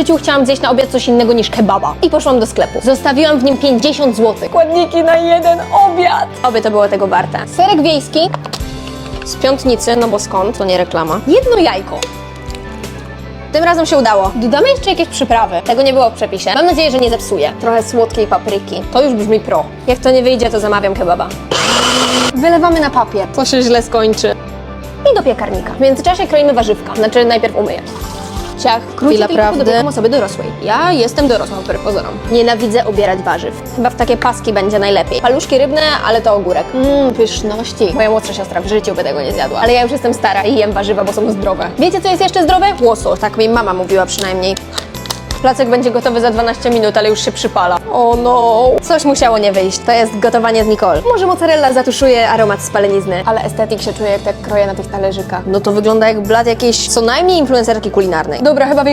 życiu chciałam zjeść na obiad coś innego niż kebaba. I poszłam do sklepu. Zostawiłam w nim 50 zł. Składniki na jeden obiad. Oby to było tego warte. Serek wiejski z piątnicy, no bo skąd? To nie reklama. Jedno jajko. Tym razem się udało. Dodamy jeszcze jakieś przyprawy. Tego nie było w przepisie. Mam nadzieję, że nie zepsuje. Trochę słodkiej papryki. To już brzmi pro. Jak to nie wyjdzie, to zamawiam kebaba. Wylewamy na papier. To się źle skończy. I do piekarnika. W międzyczasie kroimy warzywka. Znaczy najpierw umyję. Ciach, krótko Chwila tylko prawdy. osoby dorosłej. Ja jestem dorosłą, wbrew pozorom. Nienawidzę ubierać warzyw. Chyba w takie paski będzie najlepiej. Paluszki rybne, ale to ogórek. Mmm, pyszności. Moja młodsza siostra w życiu by tego nie zjadła. Ale ja już jestem stara i jem warzywa, bo są zdrowe. Wiecie, co jest jeszcze zdrowe? Łosoś. Tak mi mama mówiła przynajmniej. Placek będzie gotowy za 12 minut, ale już się przypala. O no. Coś musiało nie wyjść. To jest gotowanie z Nicole. Może mozzarella zatuszuje aromat spalenizny. Ale estetyk się czuje, jak tak kroję na tych talerzykach. No to wygląda jak blat jakiejś co najmniej influencerki kulinarnej. Dobra, chyba wyjmuję